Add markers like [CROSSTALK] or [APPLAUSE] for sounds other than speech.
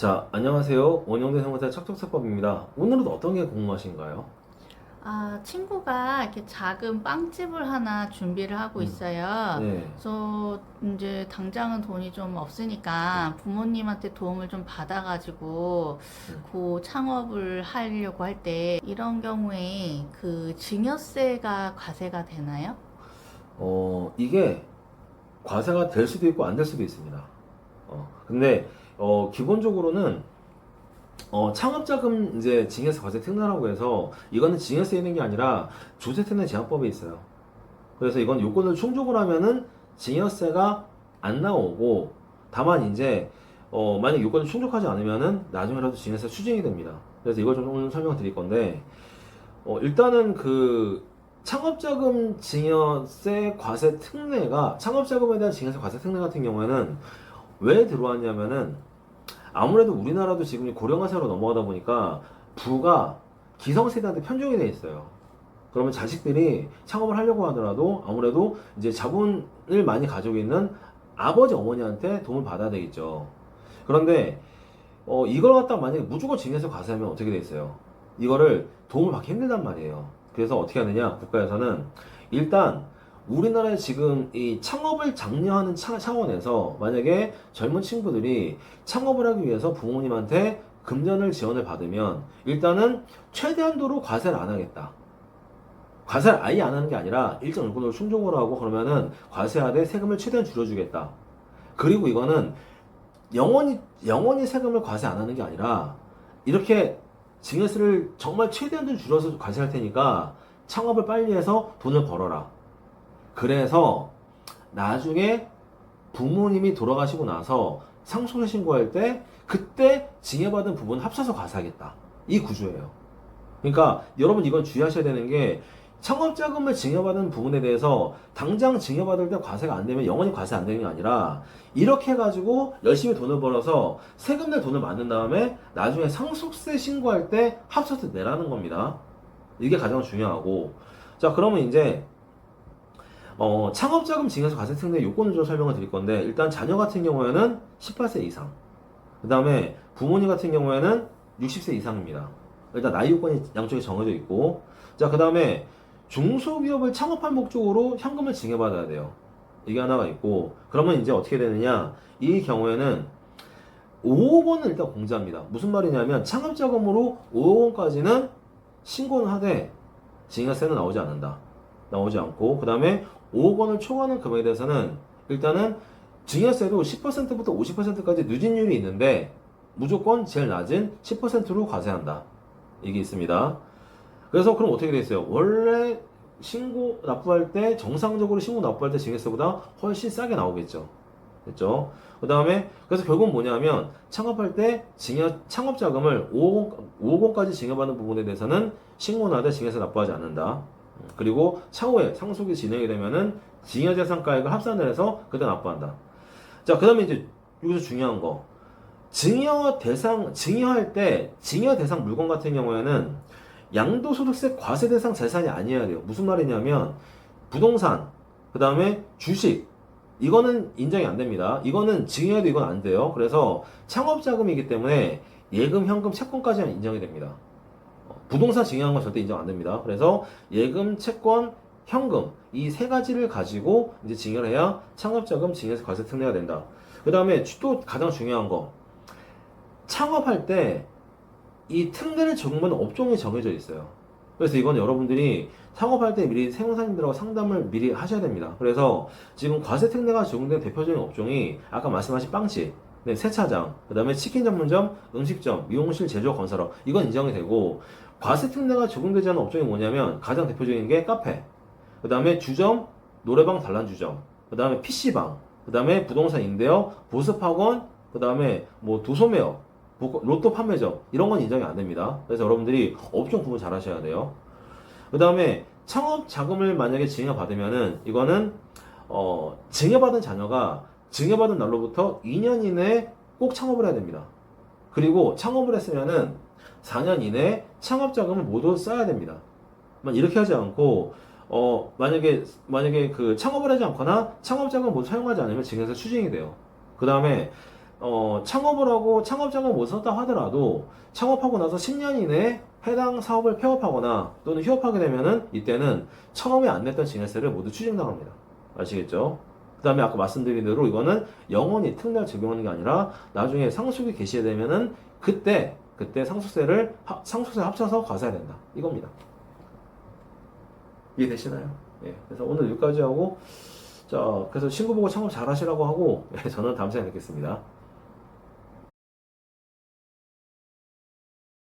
자, 안녕하세요. 원영대 성공사 척척사법입니다. 오늘은 어떤 게 궁금하신가요? 아, 친구가 이렇게 작은 빵집을 하나 준비를 하고 있어요. 네. 그래서 이제 당장은 돈이 좀 없으니까 부모님한테 도움을 좀 받아가지고 음. 그 창업을 하려고 할 때 이런 경우에 그 증여세가 과세가 되나요? 어, 이게 과세가 될 수도 있고 안 될 수도 있습니다. 어, 근데 어, 기본적으로는 어, 창업자금 이제 징여세 과세 특례라고 해서 이거는 징여세 있는 게 아니라 조세특례 제한법에 있어요. 그래서 이건 요건을 충족을 하면은 징여세가 안 나오고 다만 이제 어, 만약 요건을 충족하지 않으면은 나중에라도 징여세 추징이 됩니다. 그래서 이걸 좀 오늘 설명을 드릴 건데 어, 일단은 그 창업자금 징여세 과세 특례가 창업자금에 대한 징여세 과세 특례 같은 경우에는 왜 들어왔냐면은 아무래도 우리나라도 지금 고령화 사회로 넘어가다 보니까 부가 기성세대한테 편중이 돼 있어요. 그러면 자식들이 창업을 하려고 하더라도 아무래도 이제 자본을 많이 가지고 있는 아버지 어머니한테 도움을 받아야 되겠죠. 그런데 어, 이걸 갖다 만약에 무조건 징여세 과세하면 어떻게 돼 있어요? 이거를 도움을 받기 힘들단 말이에요. 그래서 어떻게 하느냐? 국가에서는 일단 우리나라에 지금 이 창업을 장려하는 차, 차원에서 만약에 젊은 친구들이 창업을 하기 위해서 부모님한테 금전을 지원을 받으면 일단은 최대한도로 과세를 안 하겠다. 과세를 아예 안 하는 게 아니라 일정 요건을 충족을 하고 그러면은 과세하되 세금을 최대한 줄여주겠다. 그리고 이거는 영원히 영원히 세금을 과세 안 하는 게 아니라 이렇게 증여세를 정말 최대한 줄여서 과세할 테니까 창업을 빨리 해서 돈을 벌어라. 그래서 나중에 부모님이 돌아가시고 나서 상속을 신고할 때 그때 징여받은 부분 합쳐서 과세하겠다. 이 구조예요. 그러니까 여러분 이건 주의하셔야 되는 게 창업자금을 징여받은 부분에 대해서 당장 징여받을 때 과세가 안 되면 영원히 과세 안 되는 게 아니라 이렇게 해가지고 열심히 돈을 벌어서 세금 낼 돈을 만든 다음에 나중에 상속세 신고할 때 합쳐서 내라는 겁니다. 이게 가장 중요하고 자 그러면 이제 어, 창업자금 징여세 과세 특례 요건을 좀 설명을 드릴 건데 일단 자녀 같은 경우에는 18세 이상 그 다음에 부모님 같은 경우에는 60세 이상입니다. 일단 나이 요건이 양쪽에 정해져 있고 자그 다음에 중소기업을 창업할 목적으로 현금을 징여받아야 돼요. 이게 하나가 있고 그러면 이제 어떻게 되느냐 이 경우에는 5억 원을 일단 공제합니다. 무슨 말이냐면 창업자금으로 5억 원까지는 신고는 하되 징여세는 나오지 않는다. 나오지 않고 그 다음에 5억 원을 초과하는 금액에 대해서는 일단은 증여세도 10%부터 50%까지 누진율이 있는데 무조건 제일 낮은 10%로 과세한다. 이게 있습니다. 그래서 그럼 어떻게 돼 있어요? 원래 신고 납부할 때 정상적으로 신고 납부할 때 증여세보다 훨씬 싸게 나오겠죠. 됐죠? 그 다음에 그래서 결국은 뭐냐면 창업할 때 증여 창업 자금을 5억, 5억 원까지 증여받는 부분에 대해서는 신고나 돼 증여세 납부하지 않는다. 그리고 차후에 상속이 진행이 되면은 증여재산가액을 합산을 해서 그때 납부한다. 자, 그 다음에 이제 여기서 중요한 거. 증여 대상, 증여할 때 증여 대상 물건 같은 경우에는 양도소득세 과세 대상 재산이 아니어야 돼요. 무슨 말이냐면 부동산, 그 다음에 주식, 이거는 인정이 안 됩니다. 이거는 증여해도 이건 안 돼요. 그래서 창업자금이기 때문에 예금, 현금, 채권까지는 인정이 됩니다. 어, 부동산 증여한 건 절대 인정 안 됩니다. 그래서 예금, 채권, 현금 이 세 가지를 가지고 이제 증여를 해야 창업자금 증여세 과세 특례가 된다. 그 다음에 또 가장 중요한 거 창업할 때 이 특례를 적용받는 업종이 정해져 있어요. 그래서 이건 여러분들이 창업할 때 미리 세무사님들하고 상담을 미리 하셔야 됩니다. 그래서 지금 과세 특례가 적용된 대표적인 업종이 아까 말씀하신 빵집, 네, 세차장, 그 다음에 치킨 전문점, 음식점, 미용실, 제조업, 건설업 이건 인정이 되고 과세 특례가 적용되지 않은 업종이 뭐냐면 가장 대표적인 게 카페, 그 다음에 주점, 노래방, 단란주점, 그 다음에 PC방, 그 다음에 부동산 임대업, 보습학원, 그 다음에 뭐 도소매업, 보- 로또 판매점 이런 건 인정이 안 됩니다. 그래서 여러분들이 업종 구분 잘 하셔야 돼요. 그 다음에 창업 자금을 만약에 증여받으면은 이거는 어, 증여받은 자녀가 증여받은 날로부터 2년 이내에 꼭 창업을 해야 됩니다. 그리고 창업을 했으면은 4년 이내에 창업 자금을 모두 써야 됩니다. 만 이렇게 하지 않고 어 만약에 만약에 그 창업을 하지 않거나 창업 자금 모두 사용하지 않으면 증여세 추징이 돼요. 그 다음에 어, 창업을 하고 창업 자금 못 썼다 하더라도 창업하고 나서 10년 이내에 해당 사업을 폐업하거나 또는 휴업하게 되면은 이때는 처음에 안 냈던 증여세를 모두 추징당합니다. 아시겠죠? 그 다음에 아까 말씀드린 대로 이거는 영원히 특례 적용하는 게 아니라 나중에 상속이 개시되면은 그때 그때 상속세를 하- 상속세 합쳐서 과세해야 된다 이겁니다. 이해되시나요? 예. 그래서 오늘 여기까지 하고 자 그래서 친구 보고 창업 잘하시라고 하고 [LAUGHS] 예, 저는 다음 시간에 뵙겠습니다.